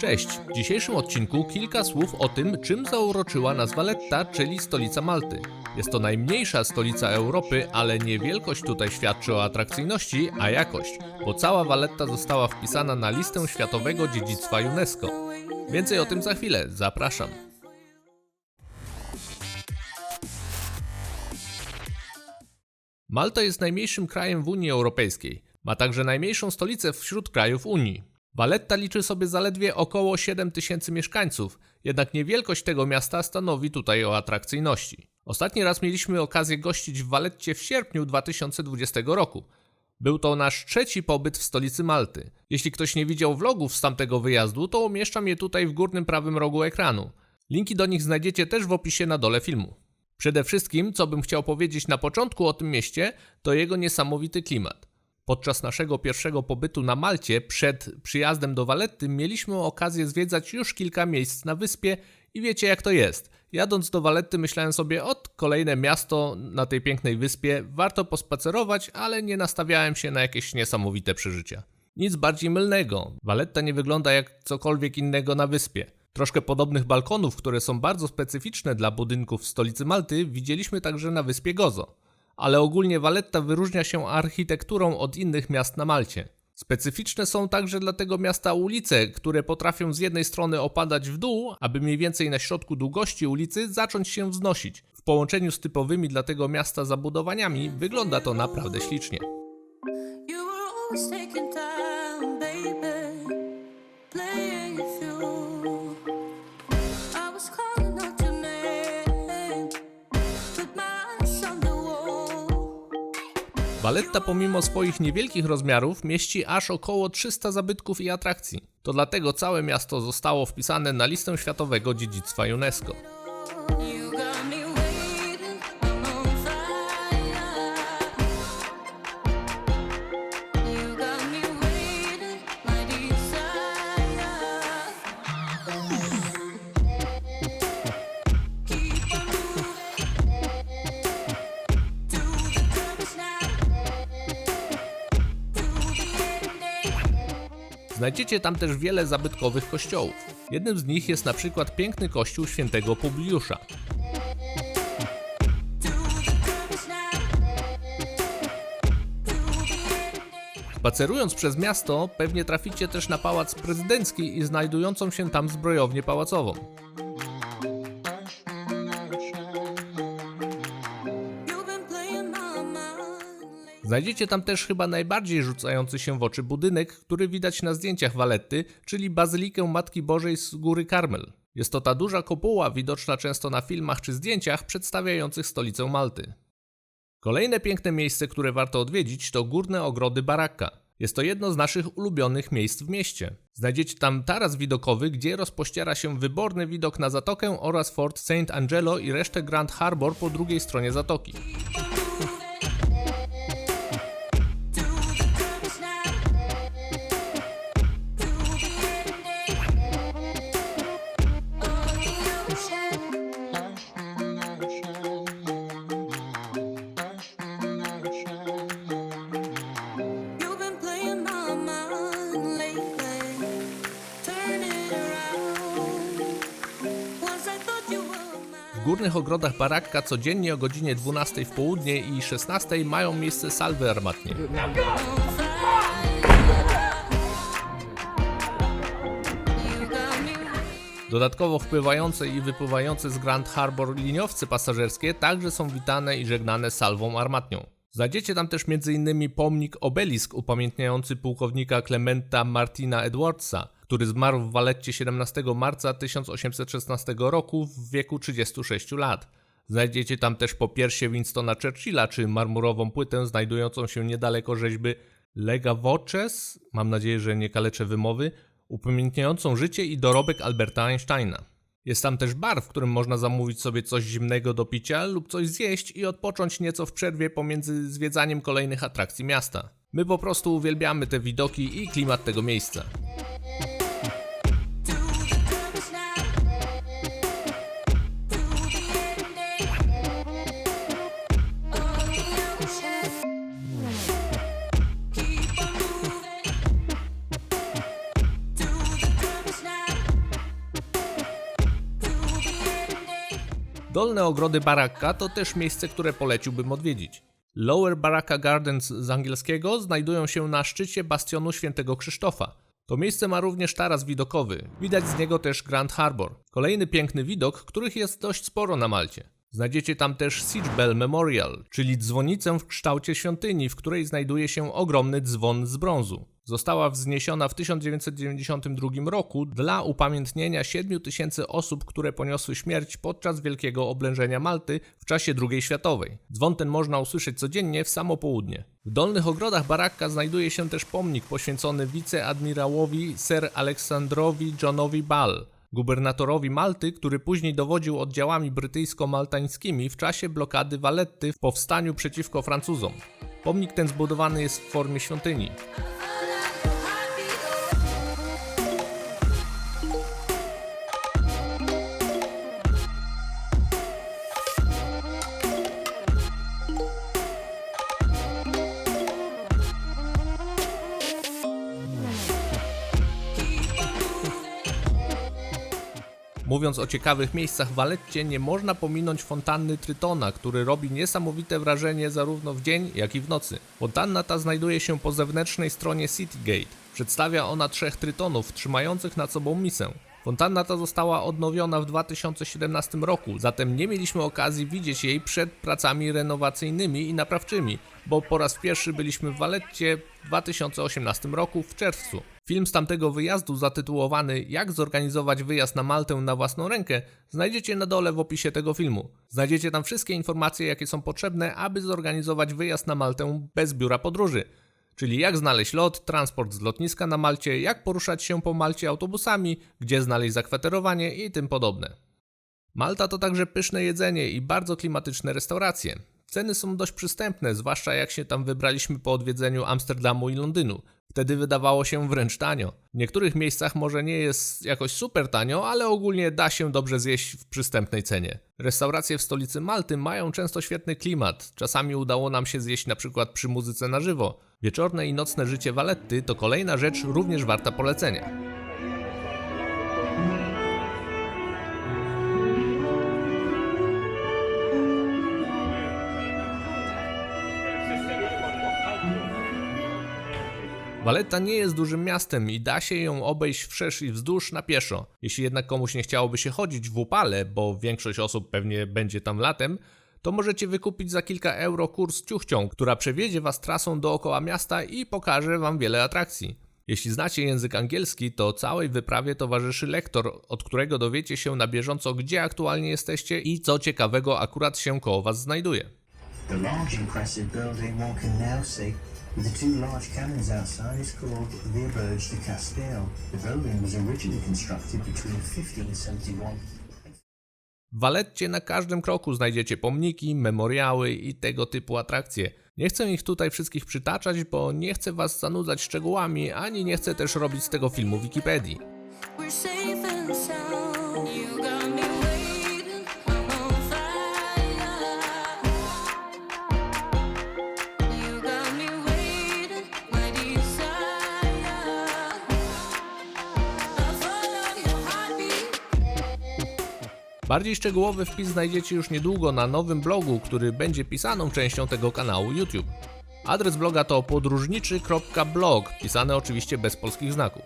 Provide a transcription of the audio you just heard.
Cześć! W dzisiejszym odcinku kilka słów o tym, czym zauroczyła nas Valletta, czyli stolica Malty. Jest to najmniejsza stolica Europy, ale nie wielkość tutaj świadczy o atrakcyjności, a jakość, bo cała Valletta została wpisana na listę światowego dziedzictwa UNESCO. Więcej o tym za chwilę, zapraszam. Malta jest najmniejszym krajem w Unii Europejskiej. Ma także najmniejszą stolicę wśród krajów Unii. Valletta liczy sobie zaledwie około 7 tysięcy mieszkańców, jednak niewielkość tego miasta stanowi tutaj o atrakcyjności. Ostatni raz mieliśmy okazję gościć w Valletcie w sierpniu 2020 roku. Był to nasz trzeci pobyt w stolicy Malty. Jeśli ktoś nie widział vlogów z tamtego wyjazdu, to umieszczam je tutaj w górnym prawym rogu ekranu. Linki do nich znajdziecie też w opisie na dole filmu. Przede wszystkim, co bym chciał powiedzieć na początku o tym mieście, to jego niesamowity klimat. Podczas naszego pierwszego pobytu na Malcie, przed przyjazdem do Valetty, mieliśmy okazję zwiedzać już kilka miejsc na wyspie i wiecie jak to jest. Jadąc do Valetty myślałem sobie, od kolejne miasto na tej pięknej wyspie, warto pospacerować, ale nie nastawiałem się na jakieś niesamowite przeżycia. Nic bardziej mylnego. Valletta nie wygląda jak cokolwiek innego na wyspie. Troszkę podobnych balkonów, które są bardzo specyficzne dla budynków w stolicy Malty, widzieliśmy także na wyspie Gozo. Ale ogólnie Valletta wyróżnia się architekturą od innych miast na Malcie. Specyficzne są także dla tego miasta ulice, które potrafią z jednej strony opadać w dół, aby mniej więcej na środku długości ulicy zacząć się wznosić. W połączeniu z typowymi dla tego miasta zabudowaniami wygląda to naprawdę ślicznie. You were Valletta pomimo swoich niewielkich rozmiarów mieści aż około 300 zabytków i atrakcji. To dlatego całe miasto zostało wpisane na listę światowego dziedzictwa UNESCO. Znajdziecie tam też wiele zabytkowych kościołów. Jednym z nich jest na przykład piękny kościół świętego Publiusza. Spacerując przez miasto, pewnie traficie też na pałac prezydencki i znajdującą się tam zbrojownię pałacową. Znajdziecie tam też chyba najbardziej rzucający się w oczy budynek, który widać na zdjęciach Valetty, czyli Bazylikę Matki Bożej z Góry Karmel. Jest to ta duża kopuła widoczna często na filmach czy zdjęciach przedstawiających stolicę Malty. Kolejne piękne miejsce, które warto odwiedzić, to górne ogrody Baracca. Jest to jedno z naszych ulubionych miejsc w mieście. Znajdziecie tam taras widokowy, gdzie rozpościera się wyborny widok na zatokę oraz Fort St. Angelo i resztę Grand Harbor po drugiej stronie zatoki. W górnych ogrodach Barakka codziennie o godzinie 12 w południe i 16 mają miejsce salwy armatnie. Dodatkowo wpływające i wypływające z Grand Harbor liniowce pasażerskie także są witane i żegnane salwą armatnią. Znajdziecie tam też m.in. pomnik obelisk upamiętniający pułkownika Clementa Martina Edwardsa, który zmarł w Waletcie 17 marca 1816 roku w wieku 36 lat. Znajdziecie tam też popiersie Winstona Churchilla czy marmurową płytę znajdującą się niedaleko rzeźby Lega Voces, mam nadzieję, że nie kaleczę wymowy, upamiętniającą życie i dorobek Alberta Einsteina. Jest tam też bar, w którym można zamówić sobie coś zimnego do picia lub coś zjeść i odpocząć nieco w przerwie pomiędzy zwiedzaniem kolejnych atrakcji miasta. My po prostu uwielbiamy te widoki i klimat tego miejsca. Dolne ogrody Barakka to też miejsce, które poleciłbym odwiedzić. Lower Baraka Gardens z angielskiego znajdują się na szczycie bastionu Świętego Krzysztofa. To miejsce ma również taras widokowy, widać z niego też Grand Harbor. Kolejny piękny widok, których jest dość sporo na Malcie. Znajdziecie tam też Siege Bell Memorial, czyli dzwonicę w kształcie świątyni, w której znajduje się ogromny dzwon z brązu. Została wzniesiona w 1992 roku dla upamiętnienia 7 tysięcy osób, które poniosły śmierć podczas wielkiego oblężenia Malty w czasie II światowej. Dzwon ten można usłyszeć codziennie w samo południe. W dolnych ogrodach barakka znajduje się też pomnik poświęcony wiceadmirałowi Sir Aleksandrowi Johnowi Ball, gubernatorowi Malty, który później dowodził oddziałami brytyjsko-maltańskimi w czasie blokady Valetty w powstaniu przeciwko Francuzom. Pomnik ten zbudowany jest w formie świątyni. Mówiąc o ciekawych miejscach w Waletcie, nie można pominąć fontanny Trytona, który robi niesamowite wrażenie zarówno w dzień, jak i w nocy. Fontanna ta znajduje się po zewnętrznej stronie Citygate. Przedstawia ona trzech Trytonów trzymających nad sobą misę. Fontanna ta została odnowiona w 2017 roku, zatem nie mieliśmy okazji widzieć jej przed pracami renowacyjnymi i naprawczymi, bo po raz pierwszy byliśmy w Waletcie w 2018 roku w czerwcu. Film z tamtego wyjazdu zatytułowany Jak zorganizować wyjazd na Maltę na własną rękę znajdziecie na dole w opisie tego filmu. Znajdziecie tam wszystkie informacje jakie są potrzebne, aby zorganizować wyjazd na Maltę bez biura podróży. Czyli jak znaleźć lot, transport z lotniska na Malcie, jak poruszać się po Malcie autobusami, gdzie znaleźć zakwaterowanie i tym podobne. Malta to także pyszne jedzenie i bardzo klimatyczne restauracje. Ceny są dość przystępne, zwłaszcza jak się tam wybraliśmy po odwiedzeniu Amsterdamu i Londynu. Wtedy wydawało się wręcz tanio. W niektórych miejscach może nie jest jakoś super tanio, ale ogólnie da się dobrze zjeść w przystępnej cenie. Restauracje w stolicy Malty mają często świetny klimat. Czasami udało nam się zjeść na przykład przy muzyce na żywo. Wieczorne i nocne życie Valetty to kolejna rzecz również warta polecenia. Valletta nie jest dużym miastem i da się ją obejść wszerz i wzdłuż na pieszo. Jeśli jednak komuś nie chciałoby się chodzić w upale, bo większość osób pewnie będzie tam latem, to możecie wykupić za kilka euro kurs ciuchcią, która przewiedzie was trasą dookoła miasta i pokaże wam wiele atrakcji. Jeśli znacie język angielski, to całej wyprawie towarzyszy lektor, od którego dowiecie się na bieżąco, gdzie aktualnie jesteście i co ciekawego akurat się koło was znajduje. The large impressive building one can now see the two large cannons outside is called the Auberge de Castile. The building was originally constructed between 1571 W Waletcie na każdym kroku znajdziecie pomniki, memoriały i tego typu atrakcje. Nie chcę ich tutaj wszystkich przytaczać, bo nie chcę was zanudzać szczegółami, ani nie chcę też robić z tego filmu Wikipedii. Bardziej szczegółowy wpis znajdziecie już niedługo na nowym blogu, który będzie pisaną częścią tego kanału YouTube. Adres bloga to podróżniczy.blog, pisane oczywiście bez polskich znaków.